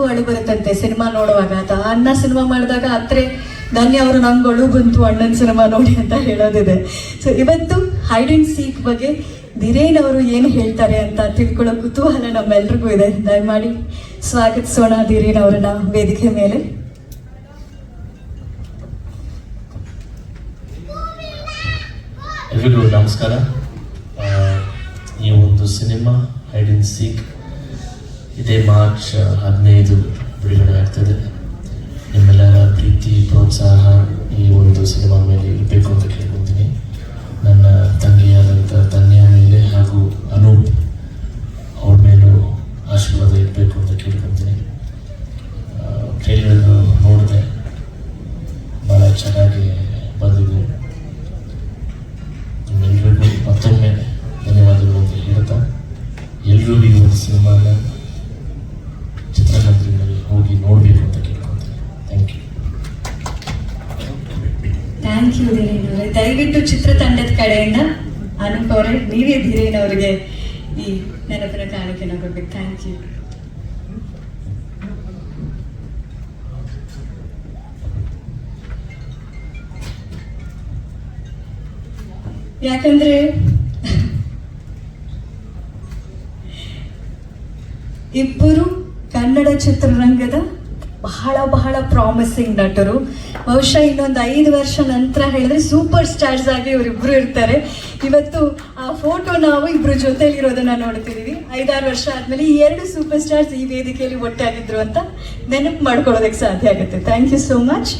ನಂಗೂ ಅಳು ಬರುತ್ತಂತೆ ಸಿನಿಮಾ ನೋಡುವಾಗ. ಅಣ್ಣ ಸಿನಿಮಾ ಮಾಡಿದಾಗ ಅತ್ರೆ ಧನ್ಯ ಅವರು ನಂಗೆ ಅಳು ಬಂತು, ಅಣ್ಣನ ಸಿನಿಮಾ ನೋಡಿ ಅಂತ ಹೇಳೋದಿದೆ. ಸೊ ಇವತ್ತು ಹೈಡ್ ಅಂಡ್ ಸೀಕ್ ಬಗ್ಗೆ ಧೀರೇನ್ ಅವರು ಏನು ಹೇಳ್ತಾರೆ ಅಂತ ತಿಳ್ಕೊಳ್ಳೋ ಕುತೂಹಲ ನಮ್ಮೆಲ್ರಿಗೂ ಇದೆ. ದಯಮಾಡಿ ಸ್ವಾಗತಿಸೋಣ ಧೀರೇನ್ ಅವರನ್ನ ವೇದಿಕೆ ಮೇಲೆ. ಎಲ್ರಿಗೂ ನಮಸ್ಕಾರ. ಈ ಒಂದು ಸಿನಿಮಾ ಹೈಡ್ ಅಂಡ್ ಸೀಕ್ ಇದೇ ಮಾರ್ಚ್ ಹದಿನೈದು ಬಿಡುಗಡೆ ಆಗ್ತದೆ. ನಿಮ್ಮೆಲ್ಲರ ಪ್ರೀತಿ, ಪ್ರೋತ್ಸಾಹ ಈ ಒಂದು ಸಿನಿಮಾ ಮೇಲೆ ಇರಬೇಕು ಅಂತ ಕೇಳ್ಕೊತೀನಿ ನನ್ನ ತಂಗಿಯಾದಂಥ ತನ್ಯ ಮೇಲೆ ಹಾಗೂ ಅನೂಪ್ ಅವ್ರ ಮೇಲೂ ಆಶೀರ್ವಾದ ಇರಬೇಕು ಅಂತ ಕೇಳ್ಕೊತೀನಿ ಟ್ರೈಲರ್ ನೋಡಿದೆ. ಭಾಳ ಚೆನ್ನಾಗಿ ಬಂದಿದೆ. ನಿಮ್ಮೆಲ್ರಿಗೂ ಮತ್ತೊಮ್ಮೆ ಧನ್ಯವಾದಗಳು ಅಂತ ಹೇಳ್ತಾ ಎಲ್ಲರೂ ಈ ಒಂದು ಸಿನಿಮಾನ ಚಿತ್ರಮಂದಿರದಲ್ಲಿ ಹೋಗಿ ನೋಡಬೇಕು ಅಂತ ಕೇಳ್ಕೊತೀನಿ ಥ್ಯಾಂಕ್ ಯು ಥ್ಯಾಂಕ್ ಯು ಅವರೇ ದಯವಿಟ್ಟು ಚಿತ್ರತಂಡದ ಕಡೆಯಿಂದ ಅನೂಪ್ ಅವರೇ ನೀವೇ ಧೀರೇನ್ ಅವರಿಗೆ ಈ ನೆನಪಿನ ಕಾಣಿಕೆನ ಕೊಡ್ಬೇಕು. ಥ್ಯಾಂಕ್ ಯು ಯಾಕಂದ್ರೆ ಇಬ್ಬರು ಕನ್ನಡ ಚಿತ್ರರಂಗದ ಬಹಳ ಬಹಳ ಪ್ರಾಮಿಸಿಂಗ್ ನಟರು. ಬಹುಶಃ ಇನ್ನೊಂದು ಐದು ವರ್ಷ ನಂತರ ಹೇಳಿದ್ರೆ ಸೂಪರ್ ಸ್ಟಾರ್ಸ್ ಆಗಿ ಇವರಿಬ್ರು ಇರ್ತಾರೆ. ಇವತ್ತು ಆ ಫೋಟೋ ನಾವು ಇಬ್ರು ಜೊತೆಲಿರೋದನ್ನ ನೋಡ್ತಿದ್ದೀವಿ ಐದಾರು ವರ್ಷ ಆದ್ಮೇಲೆ ಈ ಎರಡು ಸೂಪರ್ ಸ್ಟಾರ್ಸ್ ಈ ವೇದಿಕೆಯಲ್ಲಿ ಒಟ್ಟಾಗಿದ್ರು ಅಂತ ನೆನಪು ಮಾಡ್ಕೊಳ್ಳೋದಕ್ಕೆ ಸಾಧ್ಯ ಆಗುತ್ತೆ. Thank you so much